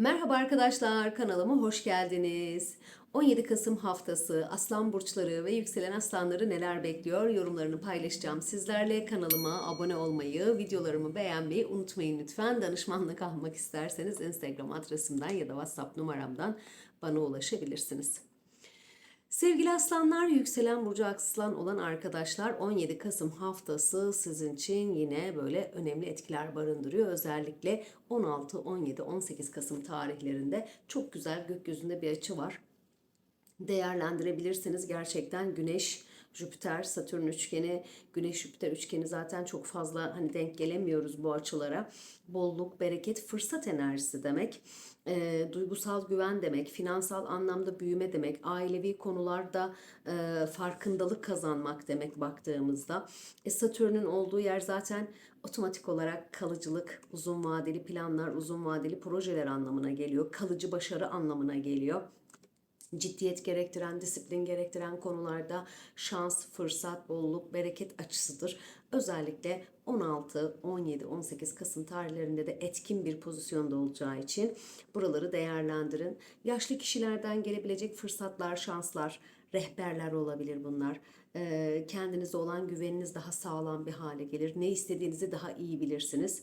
Merhaba arkadaşlar, kanalıma hoş geldiniz. 17 Kasım haftası Aslan burçları ve yükselen aslanları neler bekliyor yorumlarını paylaşacağım sizlerle. Kanalıma abone olmayı, videolarımı beğenmeyi unutmayın lütfen. Danışmanlık almak isterseniz Instagram adresimden ya da WhatsApp numaramdan bana ulaşabilirsiniz. Sevgili aslanlar, yükselen burcu aslan olan arkadaşlar 17 Kasım haftası sizin için yine böyle önemli etkiler barındırıyor. Özellikle 16, 17, 18 Kasım tarihlerinde çok güzel gökyüzünde bir açı var. Değerlendirebilirsiniz gerçekten Güneş, Jüpiter, Satürn üçgeni, Güneş Jüpiter üçgeni zaten çok fazla hani denk gelemiyoruz bu açılara. Bolluk, bereket, fırsat enerjisi demek. E, duygusal güven demek, finansal anlamda büyüme demek, ailevi konularda e, farkındalık kazanmak demek baktığımızda. E, Satürn'ün olduğu yer zaten otomatik olarak kalıcılık, uzun vadeli planlar, uzun vadeli projeler anlamına geliyor. Kalıcı başarı anlamına geliyor ciddiyet gerektiren, disiplin gerektiren konularda şans, fırsat, bolluk, bereket açısıdır. Özellikle 16, 17, 18 Kasım tarihlerinde de etkin bir pozisyonda olacağı için buraları değerlendirin. Yaşlı kişilerden gelebilecek fırsatlar, şanslar, rehberler olabilir bunlar. Ee, kendinize olan güveniniz daha sağlam bir hale gelir. Ne istediğinizi daha iyi bilirsiniz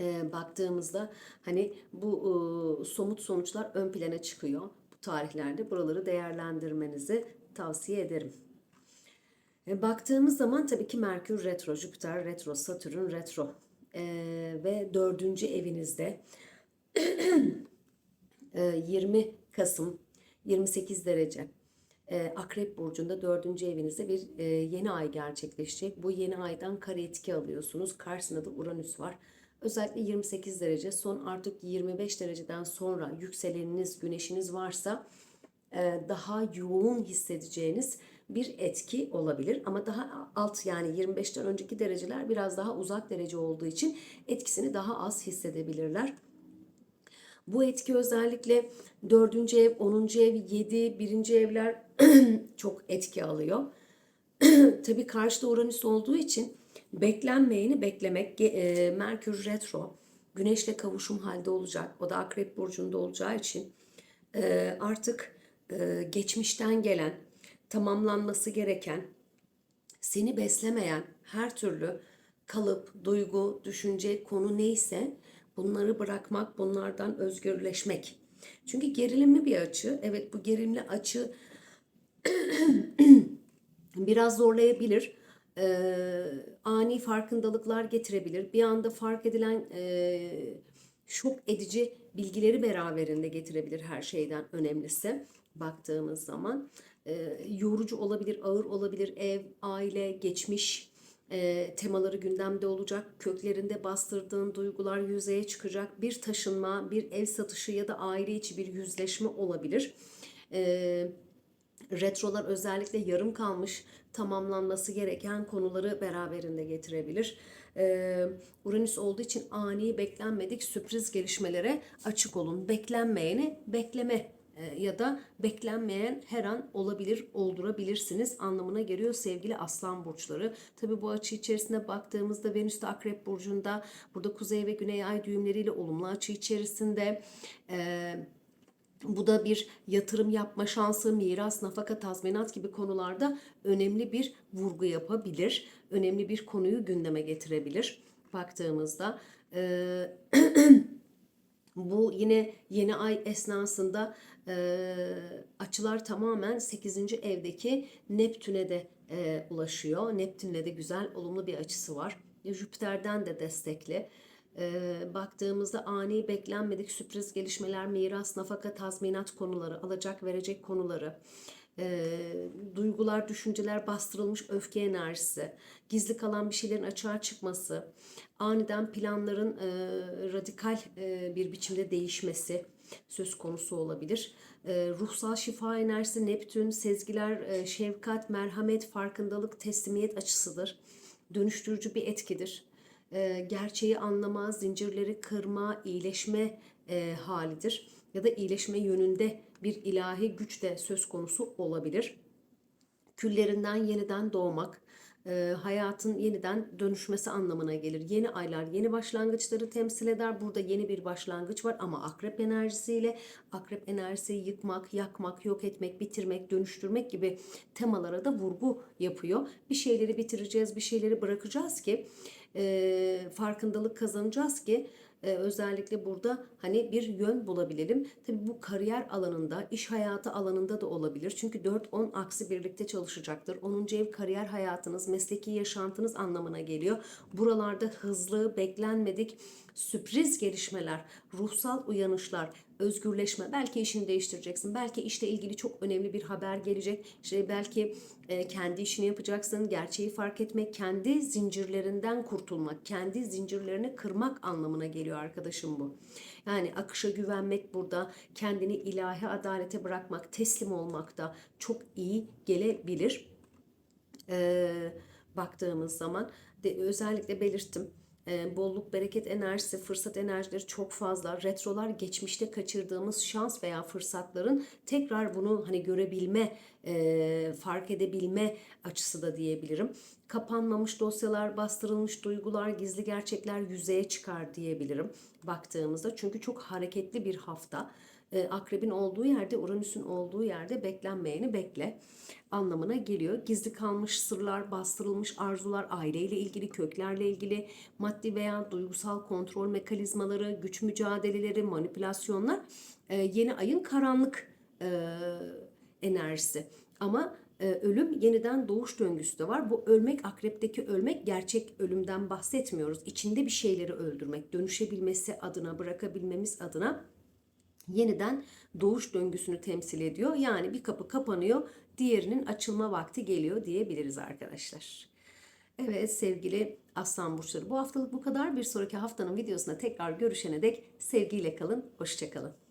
e, baktığımızda hani bu e, somut sonuçlar ön plana çıkıyor. Bu tarihlerde buraları değerlendirmenizi tavsiye ederim. E, baktığımız zaman tabii ki Merkür retro, Jüpiter retro, Satürn retro e, ve dördüncü evinizde e, 20 Kasım 28 derece e, Akrep Burcu'nda dördüncü evinizde bir e, yeni ay gerçekleşecek. Bu yeni aydan kare etki alıyorsunuz. Karşısında da Uranüs var. Özellikle 28 derece son artık 25 dereceden sonra yükseleniniz, güneşiniz varsa e, daha yoğun hissedeceğiniz bir etki olabilir. Ama daha alt yani 25'ten önceki dereceler biraz daha uzak derece olduğu için etkisini daha az hissedebilirler. Bu etki özellikle 4. ev, 10. ev, 7, 1. evler çok etki alıyor. Tabii karşıda Uranüs olduğu için beklenmeyeni beklemek. E, Merkür retro, Güneşle kavuşum halde olacak. O da Akrep Burcu'nda olacağı için e, artık e, geçmişten gelen, tamamlanması gereken, seni beslemeyen her türlü kalıp, duygu, düşünce, konu neyse bunları bırakmak, bunlardan özgürleşmek. Çünkü gerilimli bir açı. Evet bu gerilimli açı biraz zorlayabilir. Ee, ani farkındalıklar getirebilir. Bir anda fark edilen e, şok edici bilgileri beraberinde getirebilir her şeyden önemlisi baktığımız zaman. E, yorucu olabilir, ağır olabilir, ev, aile, geçmiş e, temaları gündemde olacak. Köklerinde bastırdığın duygular yüzeye çıkacak. Bir taşınma, bir ev satışı ya da aile içi bir yüzleşme olabilir. E, retrolar özellikle yarım kalmış tamamlanması gereken konuları beraberinde getirebilir. Ee, Uranüs olduğu için ani beklenmedik sürpriz gelişmelere açık olun. Beklenmeyeni bekleme e, ya da beklenmeyen her an olabilir, oldurabilirsiniz anlamına geliyor sevgili aslan burçları. Tabi bu açı içerisinde baktığımızda Venüs de akrep burcunda burada kuzey ve güney ay düğümleriyle olumlu açı içerisinde. Ee, bu da bir yatırım yapma şansı, miras, nafaka, tazminat gibi konularda önemli bir vurgu yapabilir. Önemli bir konuyu gündeme getirebilir baktığımızda. Ee, bu yine yeni ay esnasında e, açılar tamamen 8. evdeki Neptün'e de e, ulaşıyor. Neptün'le de güzel, olumlu bir açısı var. Jüpiter'den de destekli baktığımızda ani beklenmedik sürpriz gelişmeler, miras, nafaka, tazminat konuları, alacak verecek konuları, duygular, düşünceler, bastırılmış öfke enerjisi, gizli kalan bir şeylerin açığa çıkması, aniden planların radikal bir biçimde değişmesi söz konusu olabilir. Ruhsal şifa enerjisi, Neptün, sezgiler, e, şefkat, merhamet, farkındalık, teslimiyet açısıdır. Dönüştürücü bir etkidir e, gerçeği anlama, zincirleri kırma, iyileşme e, halidir. Ya da iyileşme yönünde bir ilahi güç de söz konusu olabilir. Küllerinden yeniden doğmak, e, hayatın yeniden dönüşmesi anlamına gelir. Yeni aylar yeni başlangıçları temsil eder. Burada yeni bir başlangıç var ama akrep enerjisiyle akrep enerjisi yıkmak, yakmak, yok etmek, bitirmek, dönüştürmek gibi temalara da vurgu yapıyor. Bir şeyleri bitireceğiz, bir şeyleri bırakacağız ki e, farkındalık kazanacağız ki e, özellikle burada hani bir yön bulabilelim. Tabii bu kariyer alanında, iş hayatı alanında da olabilir. Çünkü 4-10 aksi birlikte çalışacaktır. 10. ev kariyer hayatınız, mesleki yaşantınız anlamına geliyor. Buralarda hızlı, beklenmedik sürpriz gelişmeler, ruhsal uyanışlar, özgürleşme. Belki işini değiştireceksin. Belki işle ilgili çok önemli bir haber gelecek. İşte belki e, kendi işini yapacaksın. Gerçeği fark etmek, kendi zincirlerinden kurtulmak, kendi zincirlerini kırmak anlamına geliyor arkadaşım bu. Yani akışa güvenmek burada, kendini ilahi adalete bırakmak, teslim olmak da çok iyi gelebilir. Ee, baktığımız zaman de, özellikle belirttim. Ee, bolluk, bereket enerjisi, fırsat enerjileri çok fazla. Retrolar geçmişte kaçırdığımız şans veya fırsatların tekrar bunu hani görebilme, e, fark edebilme açısı da diyebilirim. Kapanmamış dosyalar, bastırılmış duygular, gizli gerçekler yüzeye çıkar diyebilirim baktığımızda. Çünkü çok hareketli bir hafta. E, akrebin olduğu yerde, Uranüs'ün olduğu yerde beklenmeyeni bekle anlamına geliyor. Gizli kalmış sırlar, bastırılmış arzular, aileyle ilgili, köklerle ilgili, maddi veya duygusal kontrol mekanizmaları, güç mücadeleleri, manipülasyonlar e, yeni ayın karanlık e, enerjisi. Ama e, ölüm yeniden doğuş döngüsü de var. Bu ölmek akrepteki ölmek gerçek ölümden bahsetmiyoruz. İçinde bir şeyleri öldürmek, dönüşebilmesi adına, bırakabilmemiz adına yeniden doğuş döngüsünü temsil ediyor. Yani bir kapı kapanıyor, diğerinin açılma vakti geliyor diyebiliriz arkadaşlar. Evet sevgili Aslan Burçları bu haftalık bu kadar. Bir sonraki haftanın videosunda tekrar görüşene dek sevgiyle kalın, hoşçakalın.